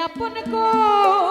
আপন করে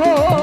哦